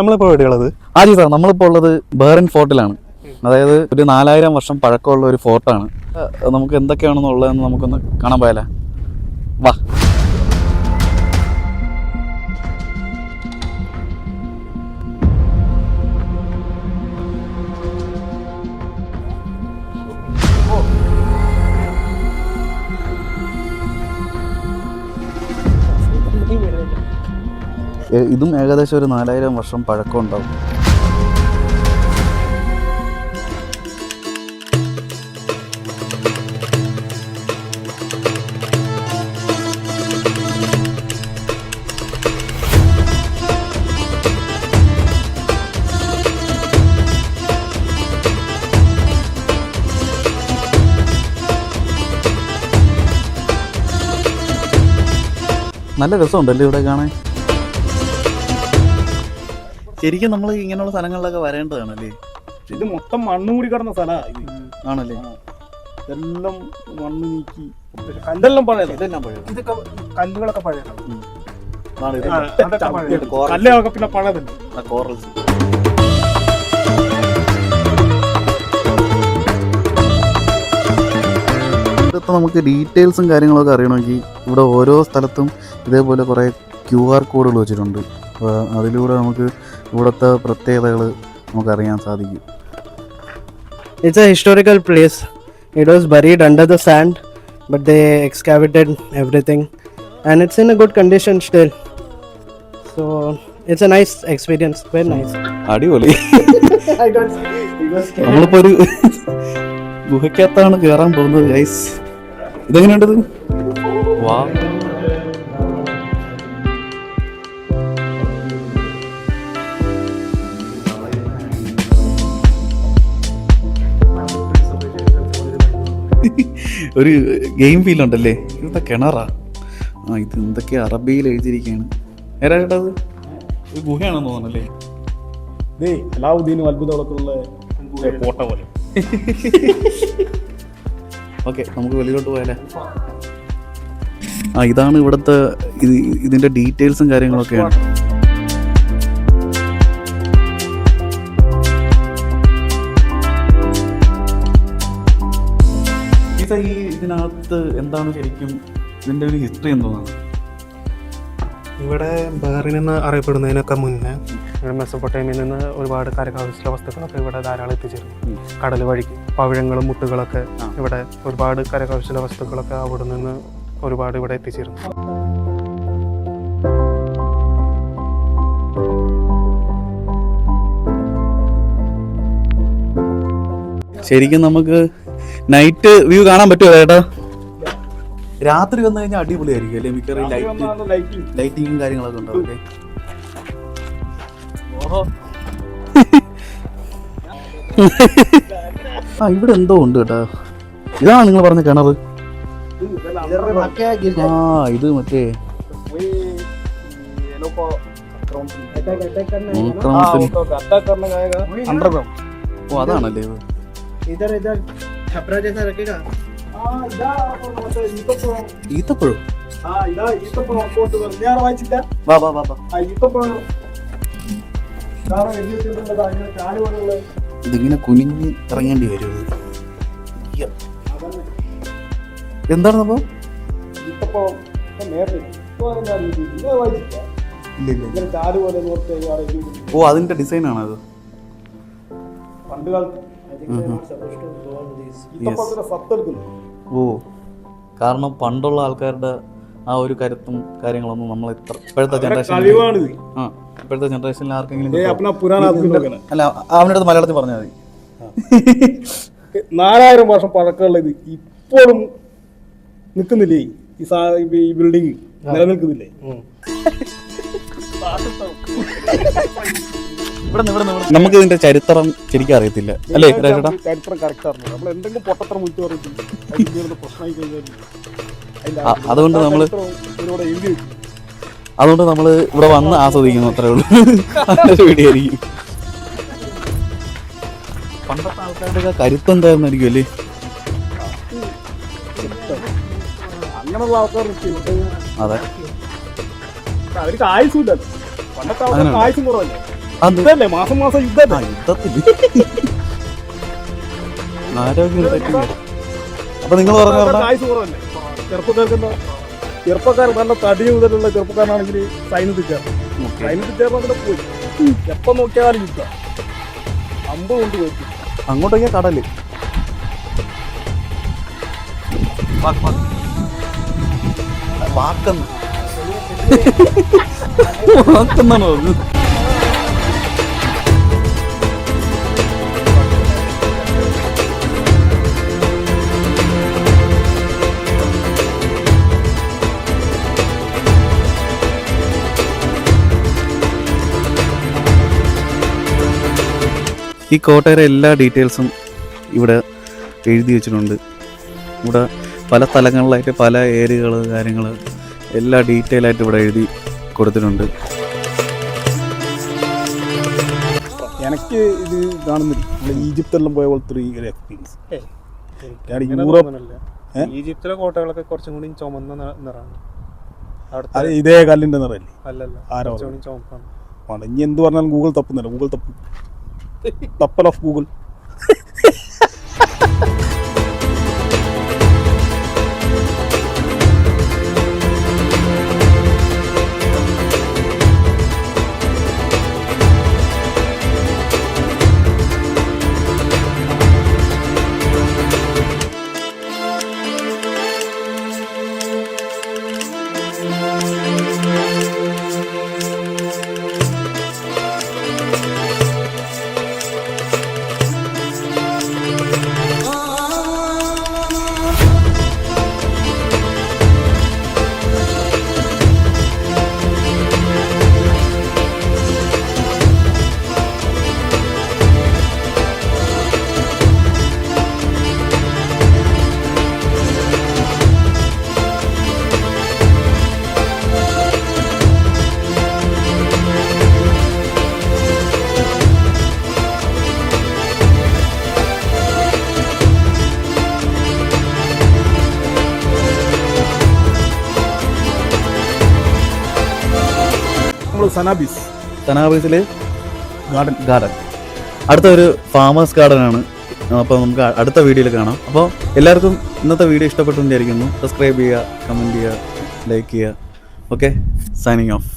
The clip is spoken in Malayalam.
നമ്മളിപ്പോൾ എവിടെയുള്ളത്? ആജി സാർ നമ്മളിപ്പോൾ ഉള്ളത് ബേറൻ ഫോർട്ടിലാണ്. അതായത് ഒരു നാലായിരം വർഷം പഴക്കമുള്ള ഒരു ഫോർട്ടാണ്. നമുക്ക് എന്തൊക്കെയാണെന്നുള്ളതെന്ന് നമുക്കൊന്ന് കാണാൻ പോയാലേ? വാ. ഇതും ഏകദേശം ഒരു നാലായിരം വർഷം പഴക്കം ഉണ്ടാവും നല്ല രസമുണ്ടല്ലേ ഇവിടെ കാണാൻ? ശരിക്കും നമ്മൾ ഇങ്ങനെയുള്ള സ്ഥലങ്ങളിലൊക്കെ വരേണ്ടതാണ് അല്ലേ ഇത് മൊത്തം മണ്ണ് മൂടി കിടന്ന സ്ഥലമാണ് ആണല്ലേ? ഇതെല്ലാം മണ്ണ് നീക്കി. കല്ലെല്ലാം പഴയതാണ് ഇതെല്ലാം പഴയത്. ഇതൊക്കെ കല്ലുകളൊക്കെ പഴയതാണ് കല്ലൊക്കെ പഴയത്. പിന്നെ പഴയതുണ്ട് corals. ഇവിടുത്തെ നമുക്ക് ഡീറ്റെയിൽസും കാര്യങ്ങളൊക്കെ അറിയണമെങ്കിൽ ഇവിടെ ഓരോ സ്ഥലത്തും ഇതേപോലെ കുറേ ക്യു ആർ കോഡുകൾ വെച്ചിട്ടുണ്ട്. അപ്പോൾ അതിലൂടെ നമുക്ക് ഇവിടുത്തെ പ്രത്യേകതകൾ നമുക്ക് അറിയാൻ സാധിക്കും. It's a historical place it was buried under the sand but they excavated everything and it's in a good condition still so it's a nice experience very nice അടിപൊളി. നമ്മളിപ്പോൾ ഒരു ഗുഹയ്ക്കകത്താണ് കയറാൻ പോകുന്നത് ഗൈസ് ഇതെങ്ങനെയുണ്ടത് വാ ഒരു ഗെയിം ഫീൽ ഉണ്ടല്ലേ? ഇതെന്താ കിണറാ? ആ ഇത് എന്തൊക്കെ അറബിയിൽ എഴുതിയിരിക്കുകയാണ് നേരാ കേട്ടത് ഒരു ഗുഹയാണെന്ന് തോന്നുന്നല്ലേ ദേ അലാവുദ്ദീനും അത്ഭുതമുള്ള കോട്ട പോലെ. ഓക്കെ നമുക്ക് വെളിയിലോട്ട് പോയാലേ. ആ ഇതാണ് ഇവിടുത്തെ ഇത് ഇതിന്റെ ഡീറ്റെയിൽസും കാര്യങ്ങളൊക്കെയാണ്. ഈ ഇതിനകത്ത് എന്താണ് ശരിക്കും ഇതിന്റെ ഒരു ഹിസ്റ്ററി എന്തോന്നാണ്? ഇവിടെ ബഹറിൻ എന്ന് അറിയപ്പെടുന്നതിനൊക്കെ മുന്നേ ഇവിടെ മെസ്സപ്പൊട്ടേമിയിൽ നിന്ന് ഒരുപാട് കരകൗശല വസ്തുക്കളൊക്കെ ഇവിടെ ധാരാളം എത്തിച്ചിരുന്നു കടൽ വഴിക്ക് പവിഴങ്ങളും മുട്ടുകളൊക്കെ ഇവിടെ ഒരുപാട് കരകൗശല വസ്തുക്കളൊക്കെ അവിടെ നിന്ന് ഒരുപാട് ഇവിടെ എത്തിച്ചിരുന്നു ശരിക്കും നമുക്ക് നൈറ്റ് വ്യൂ കാണാൻ പറ്റുമോ ചേട്ടാ? രാത്രി വന്നു കഴിഞ്ഞാൽ അടിപൊളിയായിരിക്കും അല്ലേ? മിക്കവാറും ലൈറ്റ് ലൈറ്റിംഗ് ലൈറ്റിങ്ങും കാര്യങ്ങളൊക്കെ ഉണ്ടാവും അല്ലേ? ആ ഇവിടെ എന്തോ ഉണ്ട് കേട്ടോ. ഇതാണ് നിങ്ങൾ പറഞ്ഞ കിണർ. ആ ഇത് മറ്റേ അണ്ടർഗ്രൗണ്ട് ഓ അതാണല്ലേ ഇത്. ഈത്തപ്പഴം. വാ വാ വാ വാ. ഇതിങ്ങനെ കുനിഞ്ഞ് ഇറങ്ങേണ്ടി വരും. എന്താണ് സംഭവം? ഓ അതിന്റെ ഡിസൈൻ അത് പണ്ട് കാലത്ത് ഓ കാരണം പണ്ടുള്ള ആൾക്കാരുടെ ആ ഒരു കരുത്തും കാര്യങ്ങളൊന്നും നമ്മൾ ഇത്ര ഇപ്പോഴത്തെ ജനറേഷൻ ആ ഇപ്പോഴത്തെ ജനറേഷനിൽ ആർക്കെങ്കിലും അല്ല അവന്റെ അടുത്ത് മലയാളത്തിൽ പറഞ്ഞാൽ മതി. നാലായിരം വർഷം പഴക്കമുള്ള ഇത് ഇപ്പോഴും നിൽക്കുന്നില്ലേ? ഈ ബിൽഡിങ് ഈ ബിൽഡിംഗ് നിലനിൽക്കുന്നില്ലേ? നമുക്ക് ഇതിന്റെ ചരിത്രം ശരിക്കും അറിയത്തില്ല. അല്ലേ ചരിത്രം കറക്റ്റ് അറിഞ്ഞു നമ്മൾ എന്തെങ്കിലും പൊട്ടത്തരം വിളിച്ചു പ്രശ്നമായി കഴിഞ്ഞാൽ അതുകൊണ്ട് എഴുതി അതുകൊണ്ട് നമ്മൾ ഇവിടെ വന്ന് ആസ്വദിക്കുന്നു അത്രേ ഉള്ളൂ. പേടിയായിരിക്കും വീഡിയോ ആയിരിക്കും. പണ്ടത്തെ ആൾക്കാരുടെ കരുത്ത് എന്തായിരുന്നായിരിക്കും അല്ലേ? അങ്ങനെയുള്ള ആൾക്കാർ അതെ. അവർക്ക് ആയുസും ഇല്ല പണ്ടത്തെ ആൾക്കാർക്ക് ആയുസും കുറവല്ലേ? അത് യുദ്ധല്ലേ മാസം മാസം ആ യുദ്ധത്തിന് ആരോഗ്യം. അപ്പൊ നിങ്ങൾ പറഞ്ഞു ചെറുപ്പക്കാർക്ക് എന്താ? ചെറുപ്പക്കാർ നല്ല തടി മുതലുള്ള ചെറുപ്പക്കാരനാണെങ്കിൽ സൈന്യത്തിൽ ചേർന്നു സൈന്യത്തിൽ പോയി. എപ്പം നോക്കിയാലും യുദ്ധം. അമ്പ് കൊണ്ട് പോയി. അങ്ങോട്ടൊക്കെ കടൽ. വാക്കെന്ന്. വാക്കെന്നാണോ ഈ കോട്ടയുടെ എല്ലാ ഡീറ്റെയിൽസും ഇവിടെ എഴുതി വെച്ചിട്ടുണ്ട്. ഇവിടെ പല സ്ഥലങ്ങളിലായിട്ട് പല ഏരിയകൾ കാര്യങ്ങൾ എല്ലാ ഡീറ്റെയിൽ ആയിട്ട് ഇവിടെ എഴുതി കൊടുത്തിട്ടുണ്ട്. എനിക്ക് ഇത് കാണുന്നില്ല നമ്മൾ ഈജിപ്തെല്ലാം പോയ പോലത്തെ ഒരു എക്സ്പീരിയൻസ് യൂറോപ്പ്? ഈജിപ്തിലെ കോട്ടകളൊക്കെ കുറച്ചും കൂടി ചുമന്ന നിറമാണ്. അത് ഇതേ കല്ലിന്റെ നിറല്ലേ അല്ലല്ല ആരോ ചുമപ്പാണ്. ഇനി എന്ത് പറഞ്ഞാലും ഗൂഗിൾ തപ്പുന്നില്ല. ഗൂഗിൾ തപ്പും. തപ്പൽ ഓഫ് ഗൂഗിൾ നമ്മൾ സനാബിസ്. തനാബീസിൽ ഗാർഡൻ. ഗാർഡൻ. അടുത്ത ഒരു ഫാമേഴ്സ് ഗാർഡൻ ആണ് അപ്പോൾ നമുക്ക് അടുത്ത വീഡിയോയിൽ കാണാം. അപ്പോൾ എല്ലാവർക്കും ഇന്നത്തെ വീഡിയോ ഇഷ്ടപ്പെട്ടു വിചാരിക്കുന്നു സബ്സ്ക്രൈബ് ചെയ്യുക കമന്റ് ചെയ്യുക ലൈക്ക് ചെയ്യുക. Okay signing off